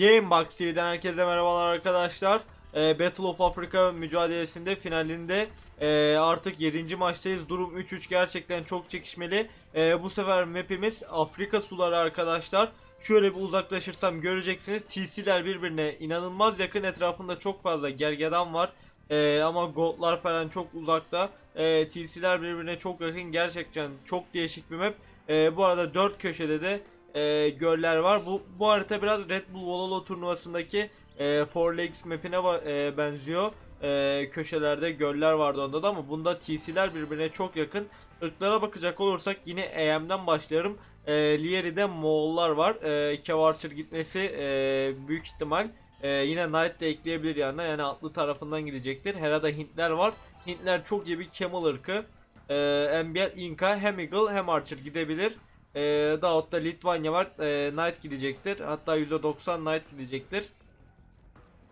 Gamebox TV'den herkese merhabalar arkadaşlar. Ee, Battle of Africa mücadelesinde finalinde e, artık 7. maçtayız. Durum 3-3 gerçekten çok çekişmeli. Ee, bu sefer mapimiz Afrika suları arkadaşlar. Şöyle bir uzaklaşırsam göreceksiniz. TC'ler birbirine inanılmaz yakın. Etrafında çok fazla gergedan var. Ee, ama goldlar falan çok uzakta. Ee, TC'ler birbirine çok yakın. Gerçekten çok değişik bir map. Ee, bu arada 4 köşede de e, göller var. Bu bu harita biraz Red Bull Vololo turnuvasındaki e, Four Legs map'ine e, benziyor. E, köşelerde göller vardı onda da ama bunda TC'ler birbirine çok yakın. Irklara bakacak olursak yine EM'den başlarım. E, Lieri'de Moğollar var. E, Kevarçır gitmesi e, büyük ihtimal. E, yine Knight de ekleyebilir yanına. Yani atlı tarafından gidecektir. Hera'da Hintler var. Hintler çok iyi bir Camel ırkı. E, NBL Inca hem Eagle hem Archer gidebilir. E, Daot'ta Litvanya var. E, Knight gidecektir. Hatta %90 Knight gidecektir.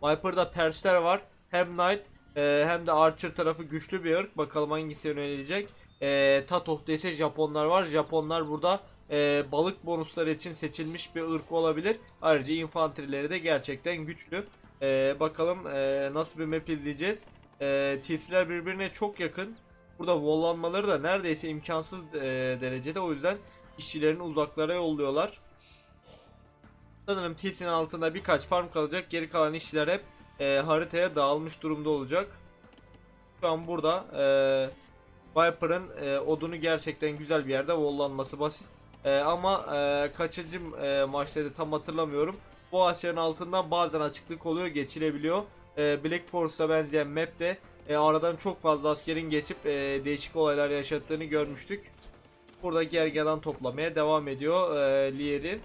Viper'da Persler var. Hem Knight e, hem de Archer tarafı güçlü bir ırk. Bakalım hangisi yönelecek. E, Tatoh'ta ise Japonlar var. Japonlar burada e, balık bonusları için seçilmiş bir ırk olabilir. Ayrıca infanterileri de gerçekten güçlü. E, bakalım e, nasıl bir map izleyeceğiz. E, TC'ler birbirine çok yakın. Burada walllanmaları da neredeyse imkansız e, derecede. O yüzden işçilerini uzaklara yolluyorlar. Sanırım TC'nin altında birkaç farm kalacak. Geri kalan işçiler hep e, haritaya dağılmış durumda olacak. Şu an burada e, Viper'ın e, odunu gerçekten güzel bir yerde walllanması basit. E, ama e, kaçıncı e, maçtaydı tam hatırlamıyorum. Bu ağaçların altından bazen açıklık oluyor geçilebiliyor. E, Black Force'a benzeyen map'te e, aradan çok fazla askerin geçip e, değişik olaylar yaşattığını görmüştük. Burada gergedan toplamaya devam ediyor e, Lieri.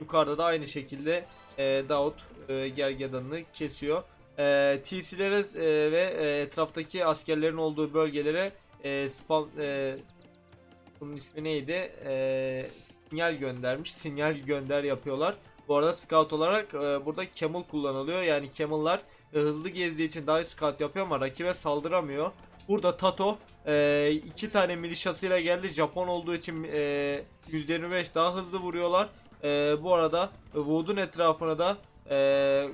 Yukarıda da aynı şekilde e, Daut e, gergedanını kesiyor. E, TC'lere e, ve e, etraftaki askerlerin olduğu bölgelere e, spam e, bunun ismi neydi? E, sinyal göndermiş. Sinyal gönder yapıyorlar. Bu arada scout olarak e, burada camel kullanılıyor. Yani camel'lar e, hızlı gezdiği için daha iyi scout yapıyor ama rakibe saldıramıyor. Burada Tato e, iki tane milişasıyla geldi. Japon olduğu için e, %25 daha hızlı vuruyorlar. E, bu arada Wood'un etrafına da e,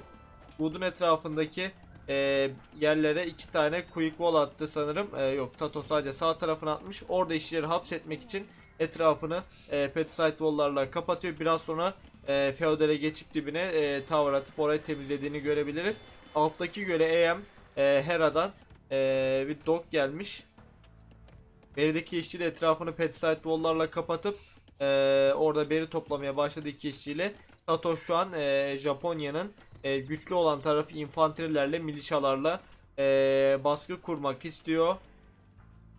Wood'un etrafındaki e, yerlere iki tane quick wall attı sanırım. E, yok Tato sadece sağ tarafına atmış. Orada işleri hapsetmek için etrafını e, petricite wall'larla kapatıyor. Biraz sonra e, Feodal'e geçip dibine e, tower atıp orayı temizlediğini görebiliriz. Alttaki göle EM e, Hera'dan e, bir dog gelmiş. Berideki işçi de etrafını petricite wall'larla kapatıp e, orada beri toplamaya başladı iki işçiyle. Tato şu an e, Japonya'nın e, güçlü olan tarafı infanterilerle, milişalarla e, baskı kurmak istiyor.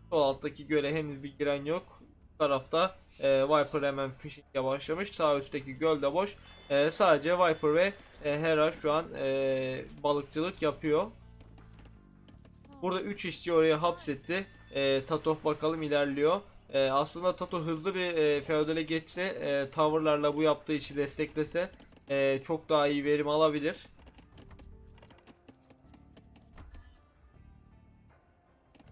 Sol alttaki göle henüz bir giren yok. Bu tarafta e, Viper hemen fishing'e başlamış. Sağ üstteki göl de boş. E, sadece Viper ve e, Hera şu an e, balıkçılık yapıyor. Burada 3 işçi oraya hapsetti. E, Tato bakalım ilerliyor. E, aslında Tato hızlı bir e, feodale geçse, e, tavırlarla bu yaptığı işi desteklese e, çok daha iyi verim alabilir.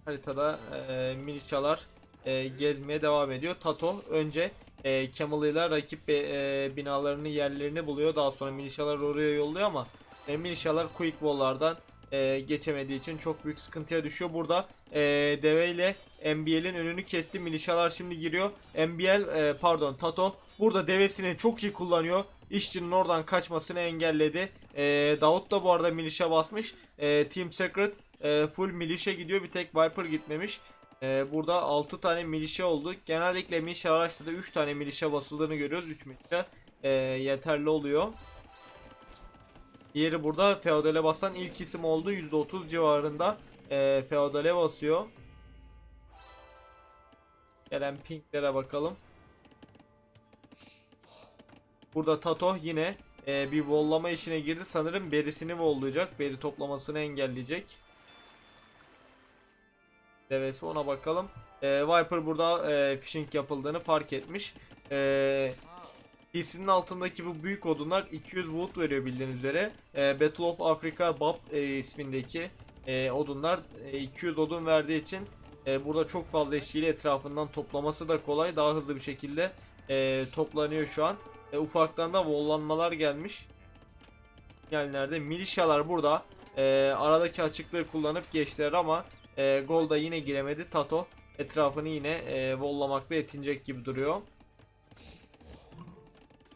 Haritada e, milişalar e, gezmeye devam ediyor. Tato önce e, ile rakip e, binalarını yerlerini buluyor. Daha sonra milişalar oraya yolluyor ama e, milişalar quick wall'lardan e, geçemediği için çok büyük sıkıntıya düşüyor. Burada e, deve ile MBL'in önünü kesti. Milişalar şimdi giriyor. MBL e, pardon Tato burada devesini çok iyi kullanıyor. İşçinin oradan kaçmasını engelledi. E, Davut da bu arada milişa basmış. E, Team Secret e, full milişe gidiyor. Bir tek Viper gitmemiş. E, burada 6 tane milişe oldu. Genellikle milişe araçta da 3 tane milişe basıldığını görüyoruz. 3 milişe e, yeterli oluyor. Diğeri burada feodale basan ilk isim oldu. %30 civarında e, feodale basıyor. Gelen pinklere bakalım. Burada Tato yine e, bir vollama işine girdi. Sanırım berisini vollayacak. Beri toplamasını engelleyecek. Devesi ona bakalım. E, Viper burada e, fishing yapıldığını fark etmiş. E, DC'nin altındaki bu büyük odunlar 200 wood veriyor bildiğiniz üzere. E, Battle of Africa BAP e, ismindeki e, odunlar e, 200 odun verdiği için e, burada çok fazla işçiyle etrafından toplaması da kolay. Daha hızlı bir şekilde e, toplanıyor şu an. E, ufaktan da vollanmalar gelmiş. Yerlerde milişyalar burada. E, aradaki açıklığı kullanıp geçtiler ama e, golda yine giremedi. Tato etrafını yine e, vollamakla yetinecek gibi duruyor.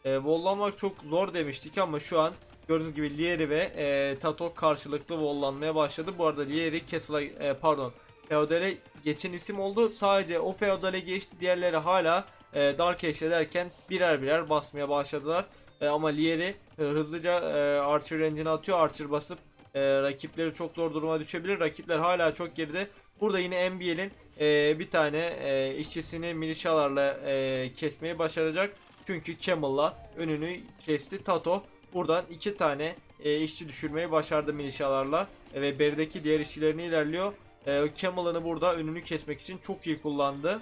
E, vollamak çok zor demiştik ama şu an gördüğünüz gibi Lieri ve e, Tato karşılıklı vollanmaya başladı. Bu arada Lieri Castle'a e, pardon Feodal'e geçen isim oldu. Sadece o Feodal'e geçti. Diğerleri hala e, Dark Age'de derken birer birer basmaya başladılar. E, ama Lieri e, hızlıca e, Archer Range'ini atıyor. Archer basıp e, rakipleri çok zor duruma düşebilir. Rakipler hala çok geride. Burada yine NBL'in e, bir tane e, işçisini milişalarla e, kesmeyi başaracak. Çünkü Camel'la önünü kesti Tato. Buradan iki tane e, işçi düşürmeyi başardı milişalarla. E, ve berideki diğer işçilerini ilerliyor. E, Camel'ını burada önünü kesmek için çok iyi kullandı.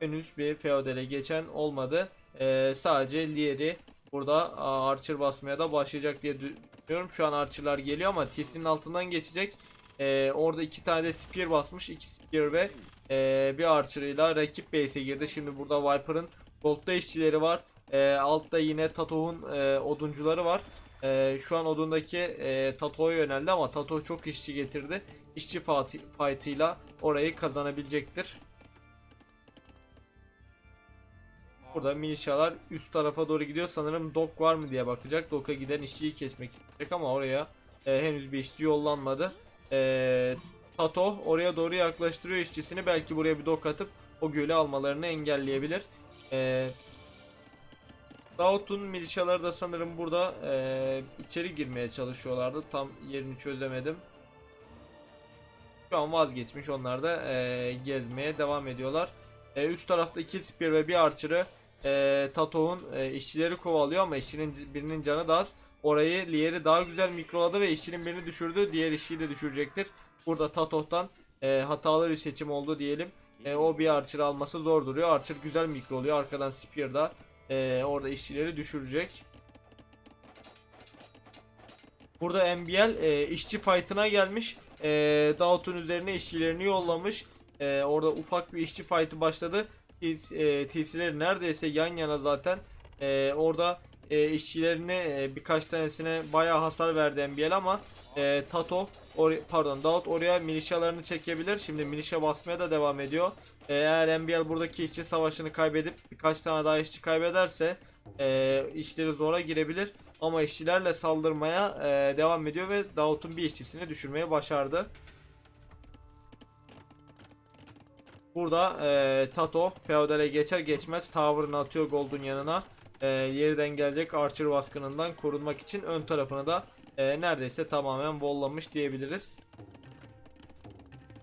Henüz bir feodale geçen olmadı. E, sadece Lieri burada Archer basmaya da başlayacak diye düşünüyorum. Şu an Archer'lar geliyor ama TC'nin altından geçecek. E, orada iki tane de Spear basmış. iki Spear ve e, bir Archer ile rakip base'e girdi. Şimdi burada Viper'ın Gold'da işçileri var. E, altta yine Tato'nun e, oduncuları var. E, şu an odundaki e, Tato'ya yöneldi ama Tato çok işçi getirdi. İşçi fight'ıyla orayı kazanabilecektir. Burada milişalar üst tarafa doğru gidiyor. Sanırım dok var mı diye bakacak. Dok'a giden işçiyi kesmek isteyecek ama oraya e, henüz bir işçi yollanmadı. E, Tato oraya doğru yaklaştırıyor işçisini. Belki buraya bir dok atıp o gölü almalarını engelleyebilir. E, Daut'un milişaları da sanırım burada e, içeri girmeye çalışıyorlardı. Tam yerini çözemedim. Şu an vazgeçmiş. Onlar da e, gezmeye devam ediyorlar. E, üst tarafta iki spear ve bir archer'ı e, Tato'nun e, işçileri kovalıyor ama işçinin birinin canı da az. Orayı Lier'i daha güzel mikroladı ve işçinin birini düşürdü. Diğer işçiyi de düşürecektir. Burada Tato'dan e, hatalı bir seçim oldu diyelim. E, o bir Archer alması zor duruyor. Archer güzel mikroluyor. Arkadan Spear da e, orada işçileri düşürecek. Burada MBL e, işçi fight'ına gelmiş. E, Daut'un üzerine işçilerini yollamış. E, orada ufak bir işçi fight'ı başladı. E, TC'leri neredeyse yan yana zaten. E, orada e, işçilerine e, birkaç tanesine bayağı hasar verdi MBL ama e, Tato or- pardon Daut oraya milişalarını çekebilir. Şimdi milişa basmaya da devam ediyor. E, Eğer MBL buradaki işçi savaşını kaybedip birkaç tane daha işçi kaybederse e, işleri zora girebilir. Ama işçilerle saldırmaya e, devam ediyor ve Davut'un bir işçisini düşürmeye başardı. Burada e, Tato Feodal'e geçer geçmez Tower'ını atıyor Gold'un yanına. E, yerden gelecek Archer baskınından korunmak için ön tarafını da e, neredeyse tamamen wall'lamış diyebiliriz.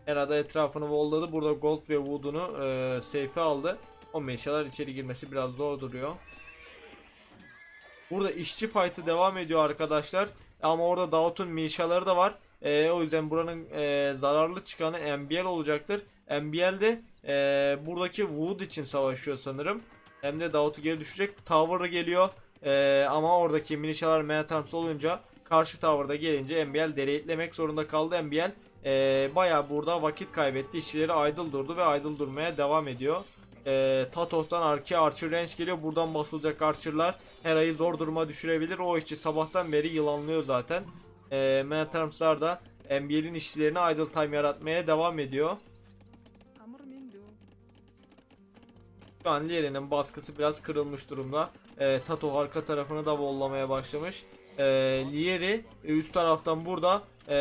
Herhalde etrafını wall'ladı. Burada Gold ve Wood'unu e, safe'e aldı. O meşalar içeri girmesi biraz zor duruyor. Burada işçi fight'ı devam ediyor arkadaşlar. Ama orada Davut'un milişaları da var. E, o yüzden buranın e, zararlı çıkanı MBL olacaktır. MBL de e, buradaki Wood için savaşıyor sanırım. Hem de Davut'u geri düşecek. Tower'a geliyor. E, ama oradaki milişalar Manatarms olunca karşı Tower'da gelince MBL delete'lemek zorunda kaldı. MBL e, bayağı burada vakit kaybetti. İşçileri idle durdu ve idle durmaya devam ediyor. E, Tato'dan arkaya Archer Range geliyor. Buradan basılacak Archer'lar Hera'yı zor duruma düşürebilir. O işçi sabahtan beri yılanlıyor zaten. E, Manatarms'lar da NBL'in işçilerine idle time yaratmaya devam ediyor. Şu an Lieri'nin baskısı biraz kırılmış durumda. E, Tato arka tarafını da vollamaya başlamış. E, Lieri e, üst taraftan burada e,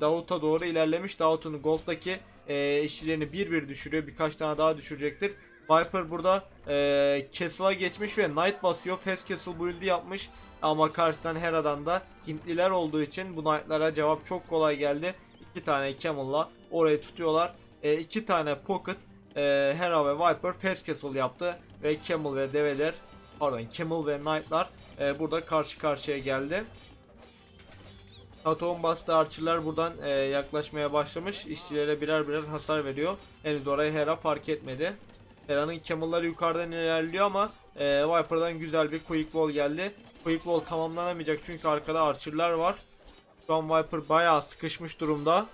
Davut'a doğru ilerlemiş. Davut'un Gold'daki e, işçilerini bir bir düşürüyor. Birkaç tane daha düşürecektir. Viper burada e, Castle'a geçmiş ve Knight basıyor. Fast Castle build'i yapmış. Ama karşıdan Hera'dan da Hintliler olduğu için bu Knight'lara cevap çok kolay geldi. İki tane Camel'la orayı tutuyorlar. E, iki tane Pocket e, Hera ve Viper Fast Castle yaptı. Ve Camel ve develer pardon Camel ve Knight'lar e, burada karşı karşıya geldi. Atom bastı Archer'lar buradan e, yaklaşmaya başlamış. İşçilere birer birer hasar veriyor. Henüz orayı Hera fark etmedi. Hera'nın Camel'ları yukarıdan ilerliyor ama e, Viper'dan güzel bir Quick Wall geldi. Quick Wall tamamlanamayacak çünkü arkada Archer'lar var. Şu an Viper bayağı sıkışmış durumda.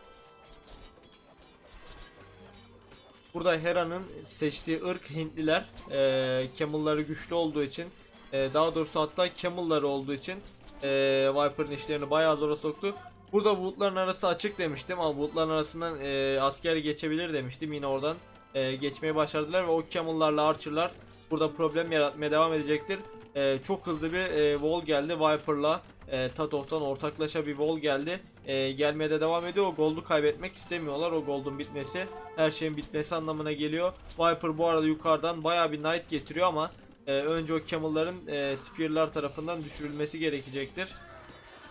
Burada Hera'nın seçtiği ırk Hintliler. E, Camel'ları güçlü olduğu için e, daha doğrusu hatta Camel'ları olduğu için e, Viper'ın işlerini bayağı zora soktu. Burada Wood'ların arası açık demiştim ama Wood'ların arasından e, asker geçebilir demiştim. Yine oradan e, geçmeyi başardılar ve o Camel'larla Archer'lar burada problem yaratmaya devam edecektir. E, çok hızlı bir e, wall geldi Viper'la e, Tatoh'tan ortaklaşa bir wall geldi. E, gelmeye de devam ediyor. O gold'u kaybetmek istemiyorlar. O gold'un bitmesi her şeyin bitmesi anlamına geliyor. Viper bu arada yukarıdan bayağı bir knight getiriyor ama e, önce o Camel'ların e, Spear'lar tarafından düşürülmesi gerekecektir.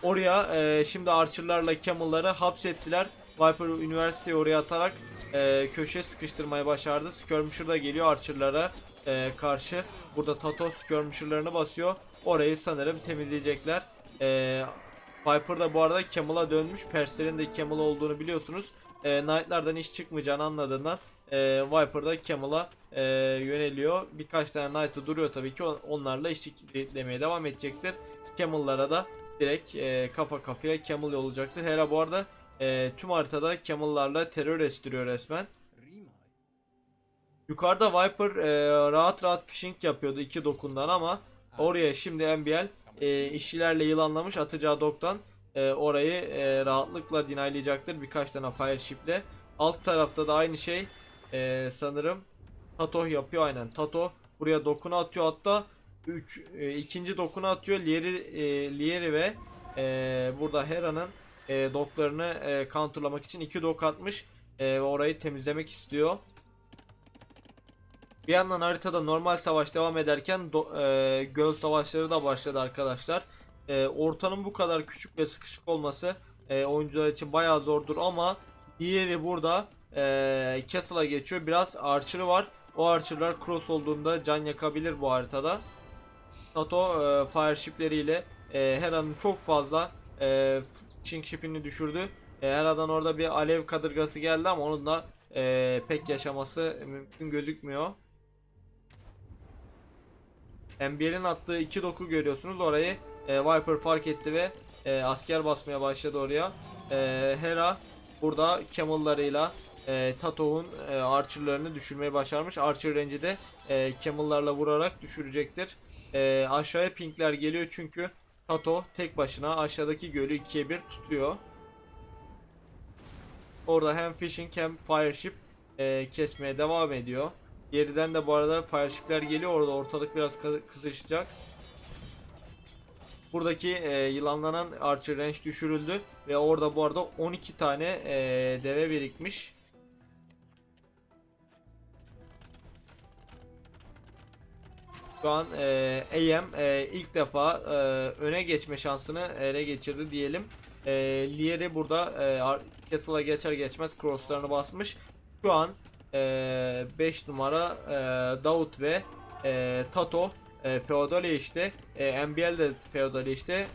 Oraya e, şimdi Archer'larla Camel'ları hapsettiler. Viper üniversiteyi oraya atarak e, köşeye sıkıştırmayı başardı. Skirmisher da geliyor Archer'lara e, karşı. Burada Tato Skirmisher'larını basıyor. Orayı sanırım temizleyecekler. E, Viper da bu arada Camel'a dönmüş. Persler'in de Camel olduğunu biliyorsunuz. E, Knight'lardan iş çıkmayacağını anladığından e, Viper da Camel'a e, yöneliyor. Birkaç tane Knight'ı duruyor tabii ki. On- Onlarla işçiliklemeye devam edecektir. Camel'lara da direkt e, kafa kafaya Camel olacaktır. Hera bu arada e, tüm haritada Camel'larla terör estiriyor resmen. Yukarıda Viper e, rahat rahat fishing yapıyordu iki dokundan ama oraya şimdi NBL e, işçilerle yılanlamış atacağı doktan e, orayı e, rahatlıkla dinaylayacaktır birkaç tane fire ship'le. Alt tarafta da aynı şey e, sanırım Tato yapıyor aynen. Tato buraya dokunu atıyor hatta 3 ikinci dokunu atıyor. Lieri e, Lieri ve e, burada Hera'nın e, doklarını e, counterlamak için iki dok atmış e, ve orayı temizlemek istiyor. Bir yandan haritada normal savaş devam ederken do- e, göl savaşları da başladı arkadaşlar. E, ortanın bu kadar küçük ve sıkışık olması e, oyuncular için bayağı zordur ama diğeri burada e, Castle'a geçiyor. Biraz Archer'ı var. O Archer'lar cross olduğunda can yakabilir bu haritada. NATO e, fire ship'leriyle e, Hera'nın çok fazla e, fishing ship'ini düşürdü. E, Hera'dan orada bir alev kadırgası geldi ama onun da e, pek yaşaması mümkün gözükmüyor. NBL'in attığı iki doku görüyorsunuz. Orayı e, Viper fark etti ve e, asker basmaya başladı oraya. E, Hera burada Camel'larıyla e, Tato'nun e, Archer'larını düşürmeyi başarmış. Archer range'i de e, Camel'larla vurarak düşürecektir. E, aşağıya pinkler geliyor çünkü Tato tek başına aşağıdaki gölü ikiye bir tutuyor. Orada hem fishing hem fireship e, kesmeye devam ediyor. Geriden de bu arada fireshipler geliyor. Orada ortalık biraz kı- kızışacak. Buradaki e, yılanlanan Archer range düşürüldü ve orada bu arada 12 tane e, deve birikmiş. Şu an e, AM e, ilk defa e, öne geçme şansını ele geçirdi diyelim. E, Lieri burada e, Castle'a geçer geçmez crosslarını basmış. Şu an 5 numara e, Davut ve e, Tato e, Feodali işte. E, NBL de Feodali işte.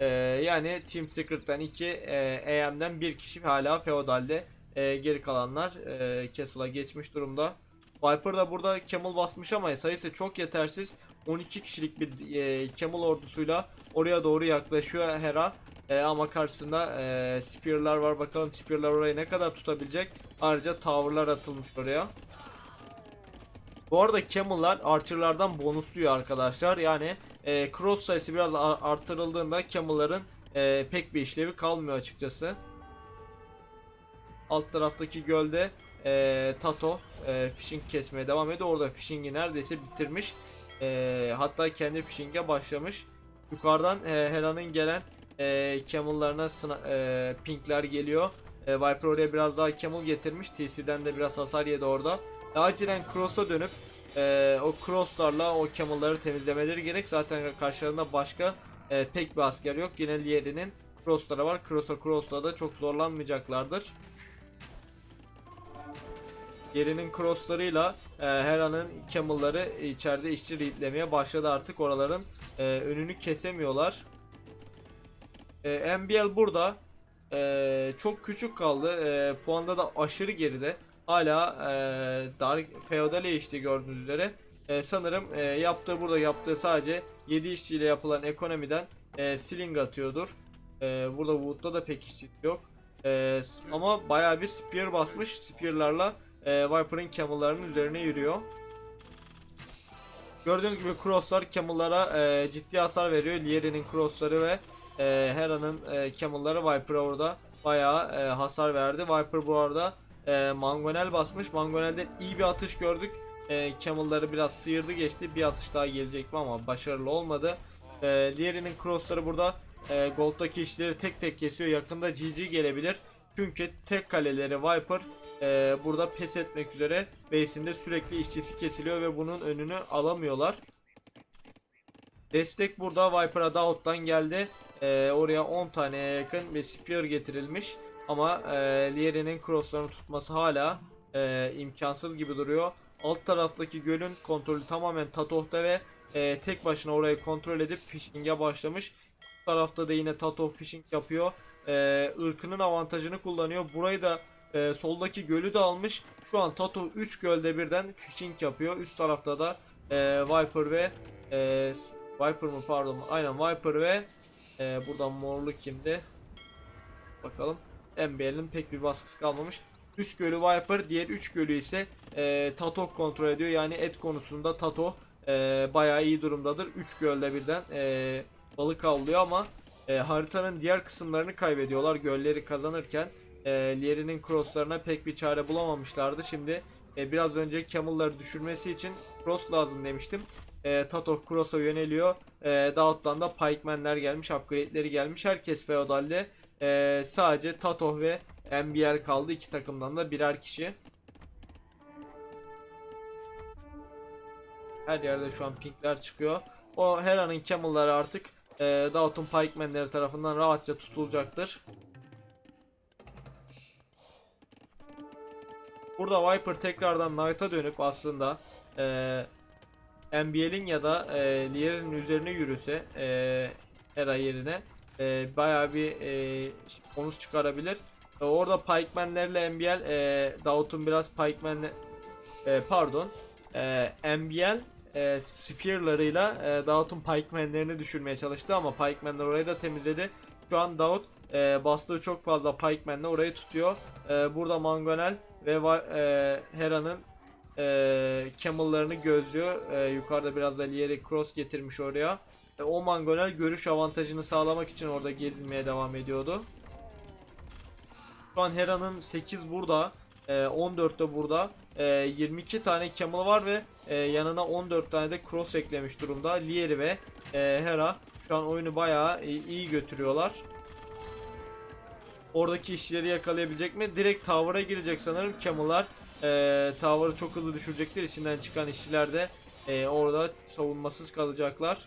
E, yani Team Secret'ten 2 e, AM'den bir kişi hala Feodal'de. E, geri kalanlar e, Castle'a geçmiş durumda. Viper da burada Camel basmış ama sayısı çok yetersiz. 12 kişilik bir e, Camel ordusuyla oraya doğru yaklaşıyor Hera. E, ama karşısında e, Spear'lar var. Bakalım Spear'lar orayı ne kadar tutabilecek. Ayrıca Tower'lar atılmış oraya. Bu arada Camel'lar Archer'lardan bonusluyor arkadaşlar. Yani e, cross sayısı biraz ar- artırıldığında Camel'ların e, pek bir işlevi kalmıyor açıkçası. Alt taraftaki gölde e, Tato e, fishing kesmeye devam ediyor. Orada fishing'i neredeyse bitirmiş. E, hatta kendi fishing'e başlamış. Yukarıdan e, Hera'nın gelen e, Camel'larına e, pinkler geliyor. E, Viper oraya biraz daha Camel getirmiş. TC'den de biraz hasar yedi orada. E, acilen Cross'a dönüp e, o Cross'larla o Camel'ları temizlemeleri gerek. Zaten karşılarında başka e, pek bir asker yok. Yine Lieri'nin Cross'ları var. Cross'a Cross'la da çok zorlanmayacaklardır. Yerinin crosslarıyla e, Hera'nın Camel'ları içeride işçi readlemeye başladı artık oraların e, önünü kesemiyorlar. E, NBL burada e, çok küçük kaldı. E, puanda da aşırı geride. Hala e, Dark Feodal'e işte gördüğünüz üzere. E, sanırım e, yaptığı burada yaptığı sadece 7 işçiyle yapılan ekonomiden e, ceiling atıyordur. E, burada Wood'da da pek işçi yok. E, ama bayağı bir spear basmış. Spear'larla e, Viper'ın Camel'larının üzerine yürüyor. Gördüğünüz gibi crosslar Camel'lara e, ciddi hasar veriyor. Lieri'nin crossları ve e, Hera'nın e, Camel'ları Viper'a orada bayağı e, hasar verdi. Viper bu arada e, Mangonel basmış. Mangonel'den iyi bir atış gördük. E, Camel'ları biraz sıyırdı geçti. Bir atış daha gelecek mi ama başarılı olmadı. E, Lieri'nin crossları burada e, Gold'daki işleri tek tek kesiyor. Yakında GG gelebilir. Çünkü tek kaleleri Viper e, burada pes etmek üzere base'inde sürekli işçisi kesiliyor ve bunun önünü alamıyorlar. Destek burada Viper'a Daut'tan geldi. E, oraya 10 taneye yakın bir spear getirilmiş. Ama e, Lieri'nin crosslarını tutması hala e, imkansız gibi duruyor. Alt taraftaki gölün kontrolü tamamen Tatoh'ta ve e, tek başına orayı kontrol edip fishing'e başlamış. Bu tarafta da yine Tatoh fishing yapıyor. E, ırkının avantajını kullanıyor. Burayı da e, soldaki gölü de almış. Şu an Tato 3 gölde birden fishing yapıyor. Üst tarafta da e, Viper ve e, Viper mı pardon aynen Viper ve e, buradan morlu kimdi? Bakalım. NBL'in pek bir baskısı kalmamış. Üst gölü Viper, diğer 3 gölü ise e, Tato kontrol ediyor. Yani et konusunda Tato e, bayağı iyi durumdadır. 3 gölde birden e, balık avlıyor ama e, haritanın diğer kısımlarını kaybediyorlar gölleri kazanırken. E, Lieri'nin crosslarına pek bir çare bulamamışlardı. Şimdi e, biraz önce Camel'ları düşürmesi için cross lazım demiştim. E, Tato cross'a yöneliyor. E, Daut'tan da Pikeman'ler gelmiş, upgrade'leri gelmiş. Herkes feodalde. E, sadece Tato ve MBL kaldı. iki takımdan da birer kişi. Her yerde şu an pinkler çıkıyor. O Hera'nın Camel'ları artık e, Daut'un Pikeman'leri tarafından rahatça tutulacaktır. Burada Viper tekrardan Knight'a dönüp aslında e, NBL'in ya da e, Lier'in üzerine yürüse e, Hera yerine e, bayağı bir e, bonus çıkarabilir. E, orada Pikeman'lerle NBL e, Daut'un biraz Pikeman'le e, pardon e, NBL e, Spear'larıyla e, Daut'un Pikeman'lerini düşürmeye çalıştı ama Pikeman'ler orayı da temizledi. Şu an Daut e, bastığı çok fazla Pikeman'le orayı tutuyor. E, burada Mangonel ve e, Hera'nın e, Camel'larını gözlüyor. E, yukarıda biraz da Lieri Cross getirmiş oraya. E, o Mangonel görüş avantajını sağlamak için orada gezinmeye devam ediyordu. Şu an Hera'nın 8 burada. E, 14 de burada. E, 22 tane Camel var ve e, yanına 14 tane de Cross eklemiş durumda. Lieri ve e, Hera şu an oyunu bayağı iyi, götürüyorlar. Oradaki işçileri yakalayabilecek mi? Direkt tower'a girecek sanırım Camel'lar. E, tower'ı çok hızlı düşürecekler. İçinden çıkan işçiler de e, orada savunmasız kalacaklar.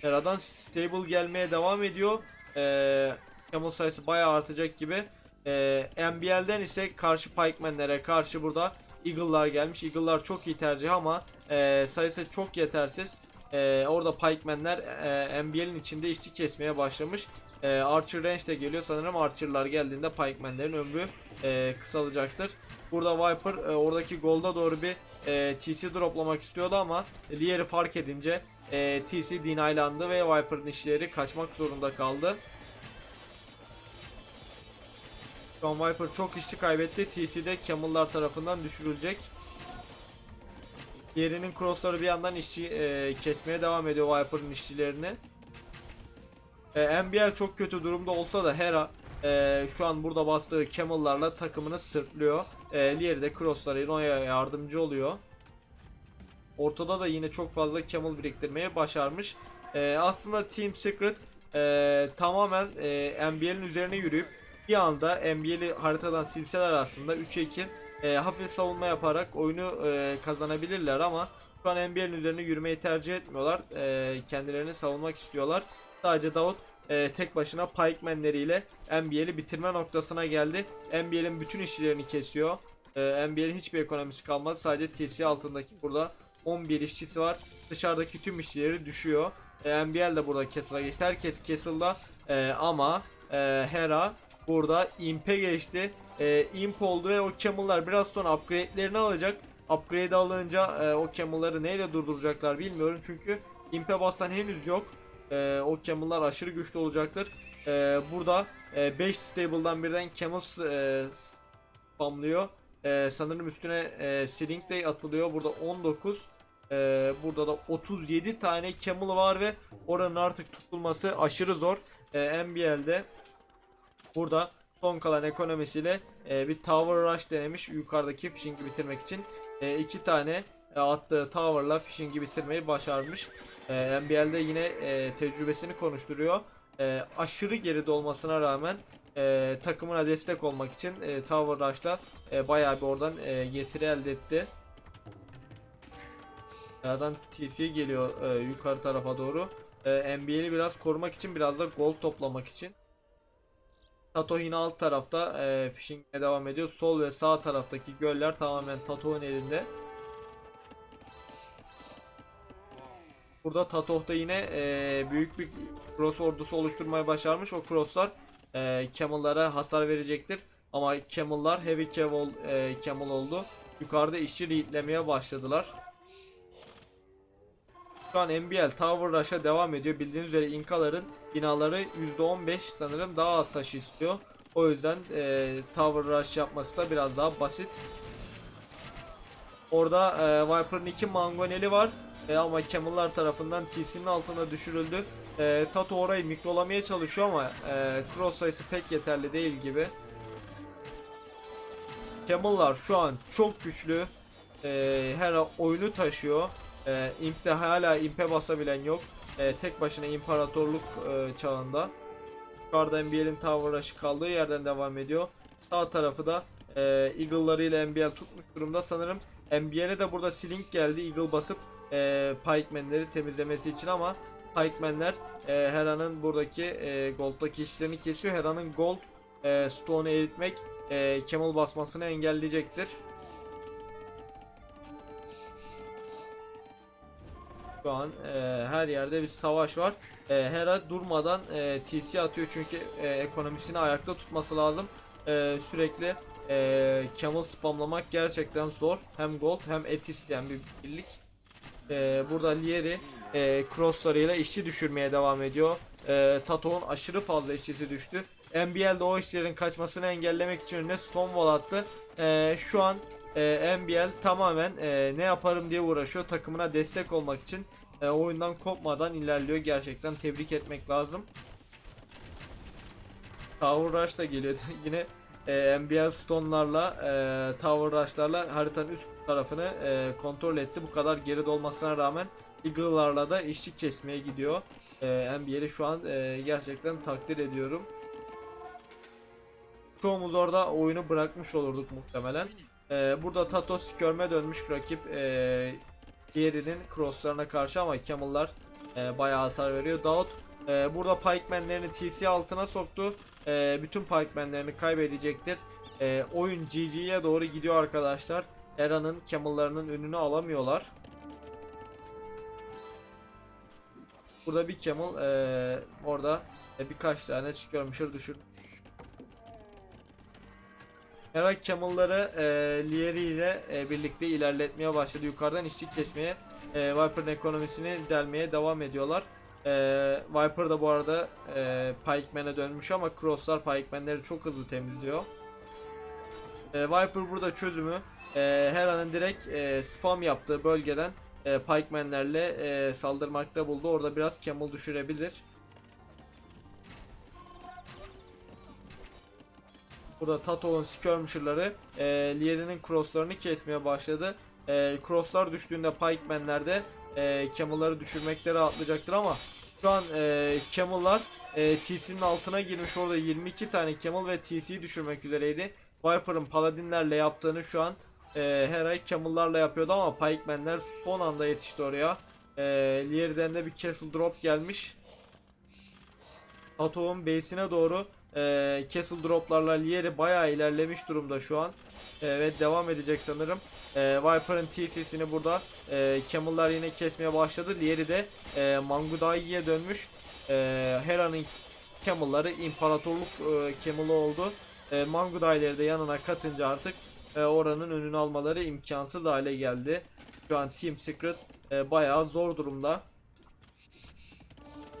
Hera'dan stable gelmeye devam ediyor. E, Camel sayısı bayağı artacak gibi. E, NBL'den ise karşı Pikeman'lere karşı burada Eagle'lar gelmiş. Eagle'lar çok iyi tercih ama e, sayısı çok yetersiz. E, orada Pikeman'ler e, NBL'in içinde işçi kesmeye başlamış. E, Archer range de geliyor. Sanırım Archer'lar geldiğinde Pikeman'lerin ömrü e, kısalacaktır. Burada Viper e, oradaki golda doğru bir e, TC droplamak istiyordu ama diğeri fark edince e, TC denaylandı ve Viper'ın işleri kaçmak zorunda kaldı. Şu an Viper çok işçi kaybetti. TC de Camel'lar tarafından düşürülecek. Diğerinin crossları bir yandan işçi e, kesmeye devam ediyor Viper'ın işçilerini. E, NBL çok kötü durumda olsa da Hera e, şu an burada bastığı Camel'larla takımını sırtlıyor. E, Lieri de crosslarıyla ona yardımcı oluyor. Ortada da yine çok fazla Camel biriktirmeyi başarmış. E, aslında Team Secret e, tamamen e, NBL'in üzerine yürüyüp bir anda NBL'i haritadan silseler aslında 3'e 2 e, hafif savunma yaparak oyunu e, kazanabilirler ama şu an NBL'in üzerine yürümeyi tercih etmiyorlar. E, kendilerini savunmak istiyorlar. Sadece Davut e, tek başına Pikeman'leriyle NBL'i bitirme noktasına geldi. NBL'in bütün işçilerini kesiyor. E, NBL'in hiçbir ekonomisi kalmadı. Sadece TC altındaki burada 11 işçisi var. Dışarıdaki tüm işçileri düşüyor. E, NBL de burada Castle'a geçti. Herkes Castle'da e, ama e, Hera burada Imp'e geçti. E, Imp oldu ve o Camel'lar biraz sonra upgrade'lerini alacak. Upgrade alınca e, o Camel'ları neyle durduracaklar bilmiyorum çünkü Imp'e basan henüz yok. E, o Camel'lar aşırı güçlü olacaktır. E, burada 5 stable'dan birden Camel e, spamlıyor. Ee, sanırım üstüne e, Sling Day atılıyor. Burada 19. Ee, burada da 37 tane Camel var ve oranın artık tutulması aşırı zor. Ee, NBL'de burada son kalan ekonomisiyle e, bir Tower Rush denemiş yukarıdaki fishing'i bitirmek için. E, iki tane e, attığı Tower'la fishing'i bitirmeyi başarmış. E, NBL'de yine e, tecrübesini konuşturuyor. E, aşırı geride olmasına rağmen e, takımına destek olmak için e, Tower Rush'la e, bayağı bir oradan e, getiri elde etti. Aradan TC geliyor e, yukarı tarafa doğru. E, NBL'i biraz korumak için biraz da gold toplamak için. Tato yine alt tarafta e, fishing'e devam ediyor. Sol ve sağ taraftaki göller tamamen Tato'nun elinde. Burada Tatoh da yine e, büyük bir cross ordusu oluşturmayı başarmış. O crosslar e, Camel'lara hasar verecektir. Ama Camel'lar Heavy Camel, e, Camel oldu. Yukarıda işçi leadlemeye başladılar. Şu an NBL Tower Rush'a devam ediyor. Bildiğiniz üzere İnkaların binaları %15 sanırım daha az taşı istiyor. O yüzden e, Tower Rush yapması da biraz daha basit. Orada e, Viper'ın iki mangoneli var. E, ama Camel'lar tarafından TC'nin altına düşürüldü. E, Tato orayı mikrolamaya çalışıyor ama e, cross sayısı pek yeterli değil gibi. Camel'lar şu an çok güçlü. E, her oyunu taşıyor. E, Imp'te hala Imp'e basabilen yok. E, tek başına imparatorluk e, çağında. Yukarıda NBL'in Tower kaldığı yerden devam ediyor. Sağ tarafı da e, Eagle'larıyla NBL tutmuş durumda. Sanırım NBL'e de burada Slink geldi. Eagle basıp e, Pikeman'leri temizlemesi için ama Pikeman'ler e, Hera'nın buradaki e, Gold'daki işlerini kesiyor. Hera'nın Gold e, Stone'u eritmek e, Camel basmasını engelleyecektir. Şu an e, her yerde bir savaş var. E, Hera durmadan e, TC atıyor çünkü e, ekonomisini ayakta tutması lazım. E, sürekli e, Camel spamlamak gerçekten zor. Hem gold hem et isteyen bir birlik. E, burada Lieri e, crosslarıyla işçi düşürmeye devam ediyor. E, Tato'nun aşırı fazla işçisi düştü. NBL'de o işçilerin kaçmasını engellemek için önüne Stonewall attı. E, şu an e, NBL tamamen e, ne yaparım diye uğraşıyor. Takımına destek olmak için e, oyundan kopmadan ilerliyor. Gerçekten tebrik etmek lazım. Tower Rush da geliyor. Yine e, NBL Stone'larla e, Tower Rush'larla haritanın üst tarafını e, kontrol etti. Bu kadar geride olmasına rağmen Eagle'larla da işçi kesmeye gidiyor. E, NBL'i şu an e, gerçekten takdir ediyorum. Çoğumuz orada oyunu bırakmış olurduk muhtemelen. E, burada Tato skörme dönmüş rakip e, diğerinin crosslarına karşı ama Camel'lar e, bayağı hasar veriyor. Daud e, burada Pikeman'lerini TC altına soktu. E, bütün Pikeman'lerini kaybedecektir. E, oyun GG'ye doğru gidiyor arkadaşlar. Era'nın Camel'larının önünü alamıyorlar. Burada bir Camel e, orada e, birkaç tane skirmisher düşürdü. Era Camel'ları e, Lieri ile e, birlikte ilerletmeye başladı. Yukarıdan işçi kesmeye, e, Viper'ın ekonomisini delmeye devam ediyorlar. E, Viper da bu arada e, Pikeman'e dönmüş ama Crosslar Pikeman'leri çok hızlı temizliyor. E, Viper burada çözümü e, Hera'nın direkt e, spam yaptığı bölgeden e, Pikeman'lerle e, saldırmakta buldu. Orada biraz Camel düşürebilir. Burada Tato'nun skirmisher'ları e, Lieri'nin crosslarını kesmeye başladı. E, crosslar düştüğünde Pikeman'ler de e, Camel'ları düşürmekte rahatlayacaktır ama şu an e, Camel'lar e, TC'nin altına girmiş orada 22 tane Camel ve TC'yi düşürmek üzereydi. Viper'ın Paladinlerle yaptığını şu an e, her ay Camel'larla yapıyordu ama Pikeman'ler son anda yetişti oraya. E, Lieri'den de bir Castle Drop gelmiş. Tato'nun base'ine doğru e, Castle Drop'larla Lieri bayağı ilerlemiş durumda şu an. E, ve devam edecek sanırım. E, Viper'ın TC'sini burada e, Camel'lar yine kesmeye başladı. Lieri de e, Mangudai'ye dönmüş. E, Hera'nın Camel'ları imparatorluk e, Camel'ı oldu. E, Mangudai'leri de yanına katınca artık e, oranın önünü almaları imkansız hale geldi. Şu an Team Secret e, bayağı zor durumda.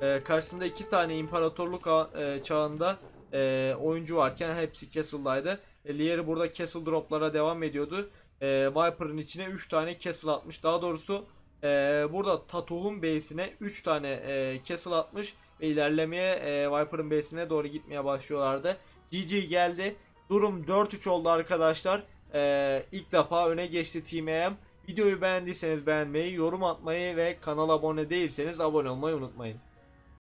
E, karşısında iki tane imparatorluk e, çağında e, oyuncu varken hepsi Castle'daydı. E, Lieri burada castle droplara devam ediyordu. E, Viper'ın içine 3 tane castle atmış. Daha doğrusu e, burada Tatuh'un base'ine 3 tane e, castle atmış ve ilerlemeye e, Viper'ın base'ine doğru gitmeye başlıyorlardı. GG geldi. Durum 4-3 oldu arkadaşlar. E, ilk defa öne geçti Team AM. Videoyu beğendiyseniz beğenmeyi, yorum atmayı ve kanala abone değilseniz abone olmayı unutmayın.